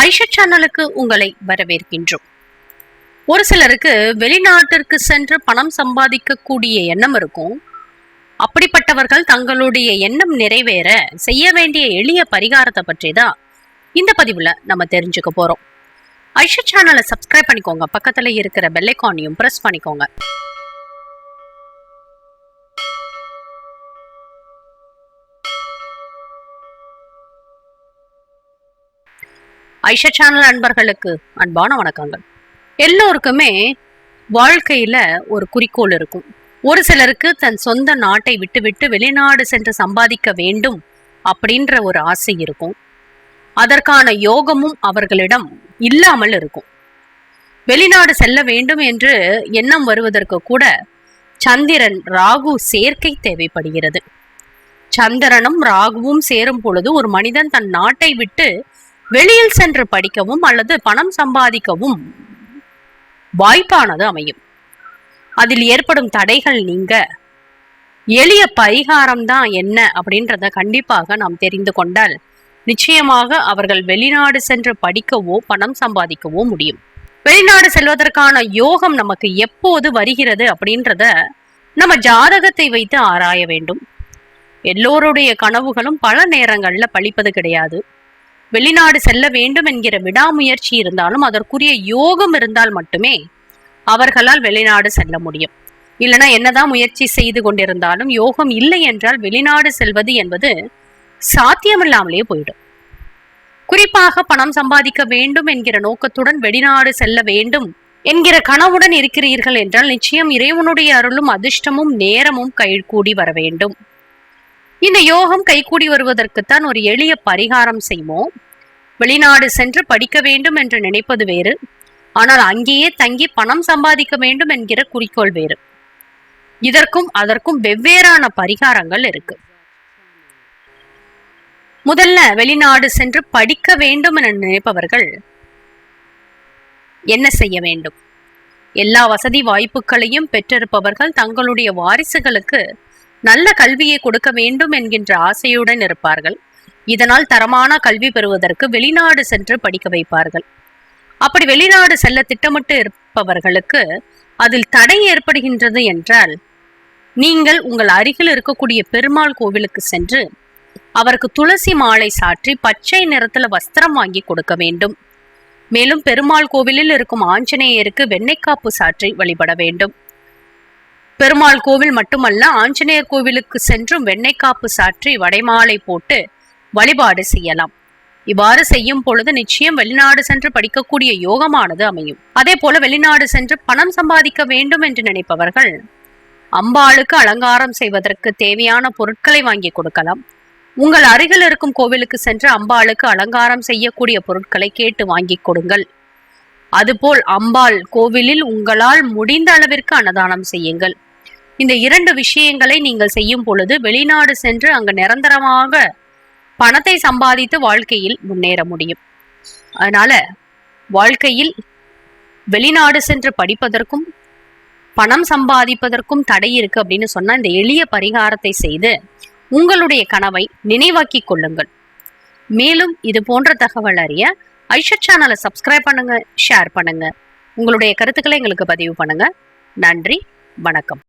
ஐஷா சேனலுக்கு உங்களை வரவேற்கின்றோம். ஒரு சிலருக்கு வெளிநாட்டிற்கு சென்று பணம் சம்பாதிக்கக்கூடிய எண்ணம் இருக்கும். அப்படிப்பட்டவர்கள் தங்களுடைய எண்ணம் நிறைவேற செய்ய வேண்டிய எளிய பரிகாரத்தை பற்றி தான் இந்த பதிவுல நம்ம தெரிஞ்சுக்க போறோம். ஐஷா சேனலை சப்ஸ்கிரைப் பண்ணிக்கோங்க. பக்கத்துல இருக்கிற பெல்லைக்கானையும் பிரஸ் பண்ணிக்கோங்க. ஐஷா சேனல் அன்பர்களுக்கு அன்பான வணக்கங்கள். எல்லோருக்குமே வாழ்க்கையில ஒரு குறிக்கோள் இருக்கும். ஒரு சிலருக்கு தன் சொந்த நாட்டை விட்டுவிட்டு வெளிநாடு சென்று சம்பாதிக்க வேண்டும் அப்படின்ற ஒரு ஆசை இருக்கும். அதற்கான யோகமும் அவர்களிடம் இல்லாமல் இருக்கும். வெளிநாடு செல்ல வேண்டும் என்று எண்ணம் வருவதற்கு கூட சந்திரன் ராகு சேர்க்கை தேவைப்படுகிறது. சந்திரனும் ராகுவும் சேரும் பொழுது ஒரு மனிதன் தன் நாட்டை விட்டு வெளியில் சென்று படிக்கவும் அல்லது பணம் சம்பாதிக்கவும் வாய்ப்பானது அமையும். அதில் ஏற்படும் தடைகள் நீங்க. எளிய பரிகாரம் தான் என்ன அப்படின்றத கண்டிப்பாக நாம் தெரிந்து கொண்டால் நிச்சயமாக அவர்கள் வெளிநாடு சென்று படிக்கவோ பணம் சம்பாதிக்கவோ முடியும். வெளிநாடு செல்வதற்கான யோகம் நமக்கு எப்போது வருகிறது அப்படின்றத நம்ம ஜாதகத்தை வைத்து ஆராய வேண்டும். எல்லோருடைய கனவுகளும் பல நேரங்களில் பழிப்பது கிடையாது. வெளிநாடு செல்ல வேண்டும் என்கிற விடாமுயற்சி இருந்தாலும் அதற்குரிய யோகம் இருந்தால் மட்டுமே அவர்களால் வெளிநாடு செல்ல முடியும். இல்லைனா என்னதான் முயற்சி செய்து கொண்டிருந்தாலும் யோகம் இல்லை என்றால் வெளிநாடு செல்வது என்பது சாத்தியமில்லாமலே போயிடும். குறிப்பாக பணம் சம்பாதிக்க வேண்டும் என்கிற நோக்கத்துடன் வெளிநாடு செல்ல வேண்டும் என்கிற கனவுடன் இருக்கிறீர்கள் என்றால் நிச்சயம் இறைவனுடைய அருளும் அதிர்ஷ்டமும் நேரமும் கைகூடி வர வேண்டும். இந்த யோகம் கைகூடி வருவதற்குத்தான் ஒரு எளிய பரிகாரம் செய்வோம். வெளிநாடு சென்று படிக்க வேண்டும் என்று நினைப்பது வேறு. ஆனால் அங்கேயே தங்கி பணம் சம்பாதிக்க வேண்டும் என்கிற குறிக்கோள் வேறு. இதற்கும் அதற்கும் வெவ்வேறான பரிகாரங்கள் இருக்கு. முதல்ல வெளிநாடு சென்று படிக்க வேண்டும் என நினைப்பவர்கள் என்ன செய்ய வேண்டும்? எல்லா வசதி வாய்ப்புகளையும் பெற்றிருப்பவர்கள் தங்களுடைய வாரிசுகளுக்கு நல்ல கல்வியை கொடுக்க வேண்டும் என்கின்ற ஆசையுடன் இருப்பார்கள். இதனால் தரமான கல்வி பெறுவதற்கு வெளிநாடு சென்று படிக்க வைப்பார்கள். அப்படி வெளிநாடு செல்ல திட்டமிட்டு இருப்பவர்களுக்கு அதில் தடை ஏற்படுகின்றது என்றால் நீங்கள் உங்கள் அருகில் இருக்கக்கூடிய பெருமாள் கோவிலுக்கு சென்று அவருக்கு துளசி மாலை சாற்றி பச்சை நிறத்துல வஸ்திரம் வாங்கி கொடுக்க வேண்டும். மேலும் பெருமாள் கோவிலில் இருக்கும் ஆஞ்சநேயருக்கு வெண்ணைக்காப்பு சாற்றி வழிபட வேண்டும். பெருமாள் கோவில் மட்டுமல்ல ஆஞ்சநேயர் கோவிலுக்கு சென்றும் வெண்ணைக்காப்பு சாற்றி வடைமாலை போட்டு வழிபாடு செய்யலாம். இவ்வாறு செய்யும் பொழுது நிச்சயம் வெளிநாடு சென்று படிக்கக்கூடிய யோகமானது அமையும். அதே போல வெளிநாடு சென்று பணம் சம்பாதிக்க வேண்டும் என்று நினைப்பவர்கள் அம்பாளுக்கு அலங்காரம் செய்வதற்கு தேவையான பொருட்களை வாங்கி கொடுக்கலாம். உங்கள் அருகில் இருக்கும் கோவிலுக்கு சென்று அம்பாளுக்கு அலங்காரம் செய்யக்கூடிய பொருட்களை கேட்டு வாங்கி கொடுங்கள். அதுபோல் அம்பாள் கோவிலில் உங்களால் முடிந்த அளவிற்கு அன்னதானம் செய்யுங்கள். இந்த இரண்டு விஷயங்களை நீங்கள் செய்யும் பொழுது வெளிநாடு சென்று அங்கு நிரந்தரமாக பணத்தை சம்பாதித்து வாழ்க்கையில் முன்னேற முடியும். அதனால வாழ்க்கையில் வெளிநாடு சென்று படிப்பதற்கும் பணம் சம்பாதிப்பதற்கும் தடை இருக்கு அப்படின்னு சொன்னா இந்த எளிய பரிகாரத்தை செய்து உங்களுடைய கனவை நினைவாக்கி கொள்ளுங்கள். மேலும் இது போன்ற தகவல் அறிய ஐஷத் சேனலை சப்ஸ்கிரைப் பண்ணுங்க ஷேர் பண்ணுங்க. உங்களுடைய கருத்துக்களை எங்களுக்கு பதிவு பண்ணுங்க. நன்றி வணக்கம்.